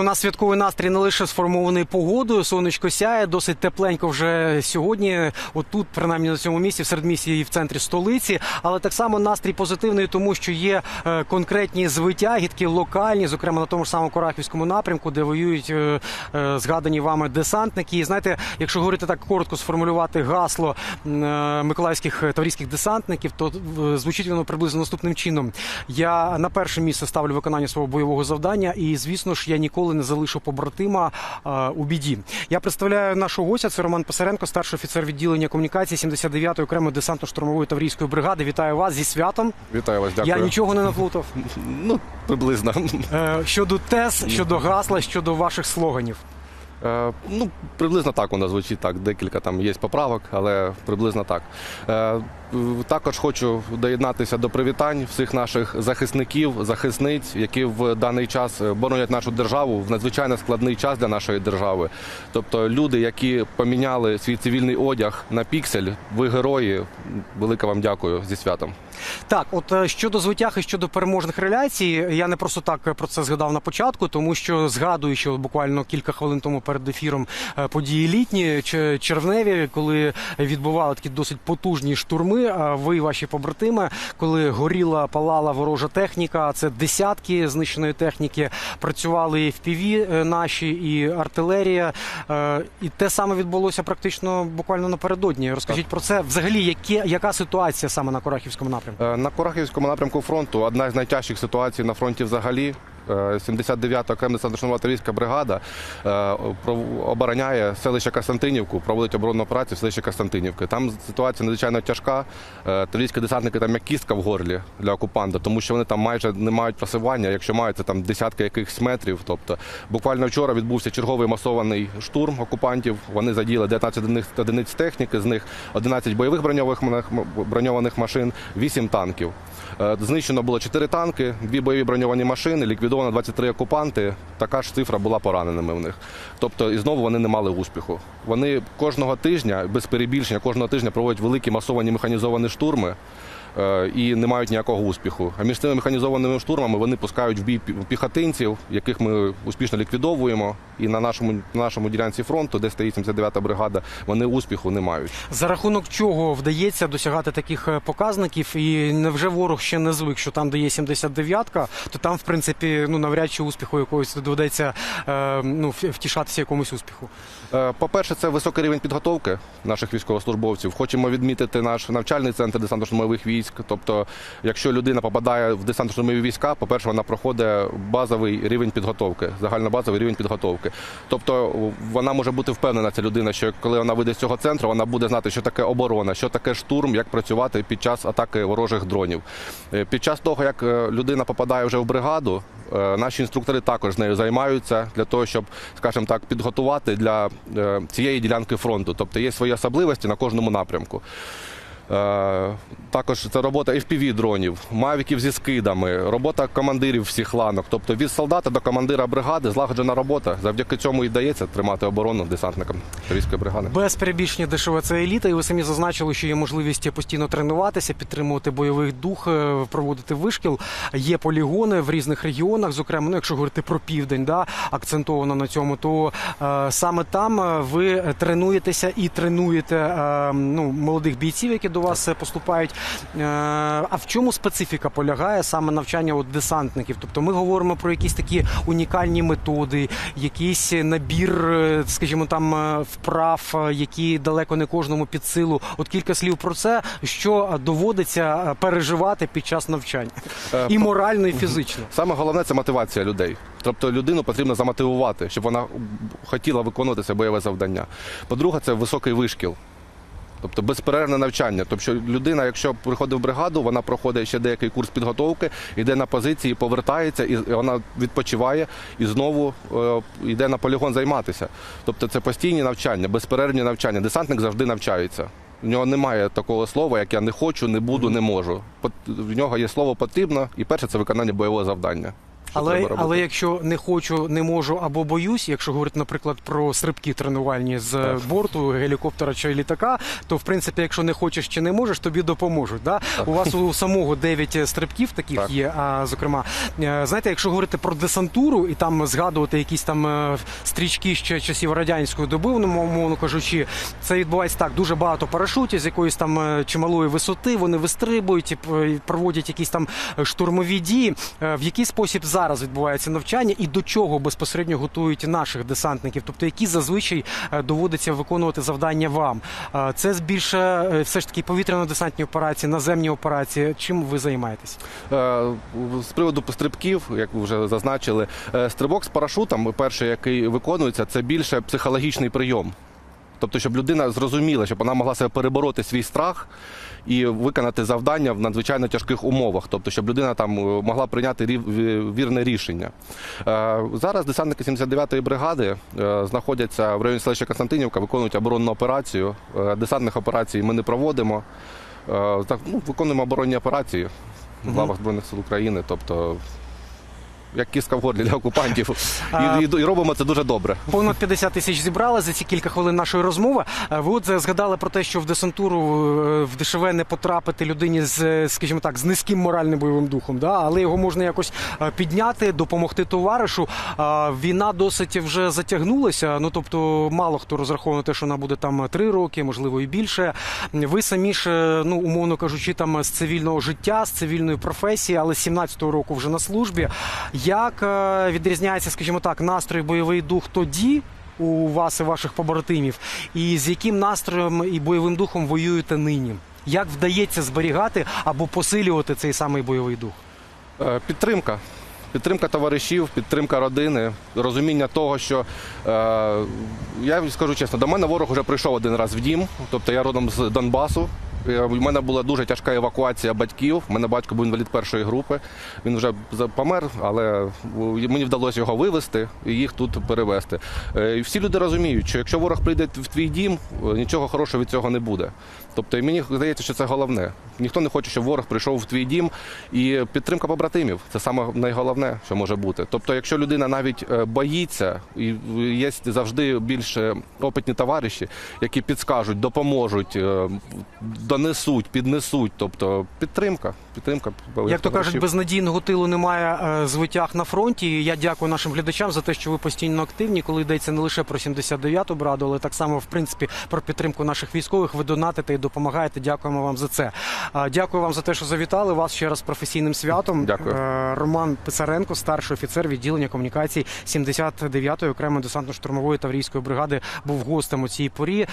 У нас святковий настрій не лише сформований погодою. Сонечко сяє, досить тепленько вже сьогодні. Отут, принаймні на цьому місці, в середмісті і в центрі столиці. Але так само настрій позитивний, тому що є е, конкретні звитягідки локальні, зокрема на тому ж самому Корахівському напрямку, де воюють е, е, згадані вами десантники. І знаєте, якщо говорити так коротко, сформулювати гасло миколаївських таврійських десантників, то звучить воно приблизно наступним чином. Я на перше місце ставлю виконання свого бойового завдання, і звісно ж я ніколи не залишу побратима е, у біді. Я представляю нашого гостя. Це Роман Писаренко, старший офіцер відділення комунікації 79-ї окремої десантно-штурмової таврійської бригади. Вітаю вас зі святом. Вітаю вас, дякую. Я нічого не наплутав. Ну, приблизно. Е, щодо тез, щодо гасла, щодо ваших слоганів. Е, ну, приблизно так воно звучить так. Декілька там є поправок, але приблизно так. Е, також хочу доєднатися до привітань всіх наших захисників, захисниць, які в даний час е, боронять нашу державу в надзвичайно складний час для нашої держави. Тобто люди, які поміняли свій цивільний одяг на піксель, ви герої. Велике вам дякую зі святом. Так, от е, щодо звитяг і щодо переможних реляцій, я не просто так е, про це згадав на початку, тому що згадую, що буквально кілька хвилин тому перед ефіром е, події літні чи червневі, коли відбували такі досить потужні штурми. А ви, і ваші побратими, коли горіла, палала ворожа техніка, це десятки знищеної техніки. Працювали і FPV е, наші, і артилерія. Е, І те саме відбулося практично буквально напередодні. Розкажіть про це. Взагалі, яке, яка ситуація саме на Корахівському напрямку? Е, На Корахівському напрямку фронту одна з найтяжчих ситуацій на фронті взагалі. Е, 79-та окрема десантно бригада е, обороняє селище Костянтинівку, проводить оборонну операцію в селищі Костянтинівки. Там ситуація надзвичайно тяжка. Е, Таврійські десантники там як кістка в горлі для окупанта, тому що вони там майже не мають просування. Якщо мають, це там десятки якихось метрів. Тобто, буквально вчора відбувся черговий масований штурм окупантів. Вони задіяли 19 одиниць- техніки, з них 11 бойових броньованих машин, 8 танків. Е, Знищено було 4 танки, 2 бойові броньовані машини, ліквідовано 23 окупанти. Така ж цифра була пораненими в них. Тобто, і знову вони не мали успіху. Вони кожного тижня, без перебільшення, кожного тижня проводять великі масовані механізовані штурми. Е, І не мають ніякого успіху. А між цими механізованими штурмами вони пускають в бій піхотинців, яких ми успішно ліквідовуємо. І на нашому на нашому ділянці фронту, де стоїть 79-та бригада, вони успіху не мають. За рахунок чого вдається досягати таких е, показників, і невже ворог ще не звик, що там, де є 79-ка, то там, в принципі, ну навряд чи успіху якогось доведеться е, ну, втішатися якомусь успіху. Е, По-перше, це високий рівень підготовки наших військовослужбовців. Хочемо відмітити наш навчальний центр десантно-штурмових військ. Тобто, якщо людина попадає в десантно-штурмові війська, по-перше, вона проходить базовий рівень підготовки, загальнобазовий рівень підготовки. Тобто вона може бути впевнена, ця людина, що коли вона вийде з цього центру, вона буде знати, що таке оборона, що таке штурм, як працювати під час атаки ворожих дронів. Е, Під час того, як е, людина попадає вже в бригаду, е, наші інструктори також нею займаються для того, щоб, скажімо так, підготувати для цієї ділянки фронту. Тобто є свої особливості на кожному напрямку. Е, Також це робота FPV дронів, мавіків зі скидами, робота командирів всіх ланок. Тобто від солдата до командира бригади злагоджена робота. Завдяки цьому і дається тримати оборону десантникам Таврійської бригади. Без перебільшення дешева це еліта, і ви самі зазначили, що є можливість постійно тренуватися, підтримувати бойовий дух, е, проводити вишкіл. Є полігони в різних регіонах, зокрема, ну якщо говорити про південь, да, акцентовано на цьому, то е, саме там е, ви тренуєтеся і тренуєте е, ну, молодих бійців, які до вас е, поступають. Е, а в чому специфіка полягає саме навчання от десантників? Тобто ми говоримо про якісь такі унікальні методи, якийсь набір, е, скажімо, там вправ, які далеко не кожному під силу. От кілька слів про це, що доводиться переживати під час навчання і морально, і фізично. Саме головне це мотивація людей. Тобто людину потрібно замотивувати, щоб вона хотіла виконувати це бойове завдання. По-друге, це високий вишкіл. Тобто безперервне навчання. Тобто людина, якщо приходить в бригаду, вона проходить ще деякий курс підготовки, йде на позиції, повертається, і вона відпочиває і знову е, йде на полігон займатися. Тобто це постійні навчання, безперервні навчання. Десантник завжди навчається. В нього немає такого слова, як я не хочу, не буду, не можу. В нього є слово потрібно, і перше це виконання бойового завдання. Але, треба робити. але якщо не хочу, не можу або боюсь, якщо говорити, наприклад, про стрибки тренувальні з Так. борту гелікоптера чи літака, то в принципі, якщо не хочеш чи не можеш, тобі допоможуть. Да? У вас у самого 9 стрибків таких Так. є. А зокрема, е, знаєте, якщо говорити про десантуру і там згадувати якісь там е, стрічки ще часів радянської доби, ну, мовно кажучи, це відбувається так. Дуже багато парашутів з якоїсь там е, чималої висоти. Вони вистрибують і проводять якісь там е, штурмові дії. Е, В який спосіб зараз відбувається навчання і до чого безпосередньо готують наших десантників? Тобто, які зазвичай е, доводиться виконувати завдання вам? Е, Це більше е, все ж таки повітряно-десантні операції, наземні операції. Чим ви займаєтесь? З приводу стрибків, як ви вже зазначили, стрибок з парашутом, перший, який виконується, це більше психологічний прийом. Тобто, щоб людина зрозуміла, щоб вона могла себе перебороти свій страх і виконати завдання в надзвичайно тяжких умовах. Тобто, щоб людина там е, могла прийняти рів- вірне рішення. Е, Зараз десантники 79-ї бригади е, знаходяться в районі селища Константинівка, виконують оборонну операцію. Е, Десантних операцій ми не проводимо. Е, ну, виконуємо оборонні операції в лавах Збройних сил України. Тобто, як кіска в горлі для окупантів. І, і, і робимо це дуже добре. Понад 50 тисяч зібрали за ці кілька хвилин нашої розмови. Е, Ви от згадали про те, що в десантуру е, в дешеве не потрапити людині з, е, скажімо так, з низьким моральним бойовим духом, да? але його можна якось е, підняти, допомогти товаришу. Війна досить вже затягнулася. Ну тобто, мало хто розраховує на те, що вона буде там три роки, можливо, і більше. Ви самі ж, е, ну умовно кажучи, там з цивільного життя, з цивільної професії, але з 17-го року вже на службі. Як е, відрізняється, скажімо так, настрій бойовий дух тоді? У вас і ваших побратимів, і з яким настроєм і бойовим духом воюєте нині? Як вдається зберігати або посилювати цей самий бойовий дух? Е, Підтримка. Підтримка товаришів, підтримка родини, розуміння того, що е, я скажу чесно, до мене ворог вже прийшов один раз в дім, тобто я родом з Донбасу. Е, У мене була дуже тяжка евакуація батьків. У мене батько був інвалід першої групи. Він вже помер, але мені вдалося його вивезти і їх тут перевезти. Е, всі люди розуміють, що якщо ворог прийде в твій дім, е, нічого хорошого від цього не буде. Тобто мені здається, що це головне. Ніхто не хоче, щоб ворог прийшов в твій дім. І підтримка побратимів це саме найголовне, що може бути. Тобто, якщо людина навіть е, боїться, і є завжди більш е, опитні товариші, які підскажуть, допоможуть, е, донесуть, піднесуть. Тобто підтримка, підтримка. Як то кажуть, товаришів. без надійного тилу немає е, звитяг на фронті. І Я дякую нашим глядачам за те, що ви постійно активні, коли йдеться не лише про 79-ту браду, але так само, в принципі, про підтримку наших військових. Ви донатите і допомагаєте. Дякуємо вам за це. Дякую вам за те, що завітали. Вас ще раз професійним святом. Дякую. Е, Роман Писаренко, старший офіцер відділення комунікацій 79-ї окремої десантно-штурмової таврійської бригади, був гостем у цій порі.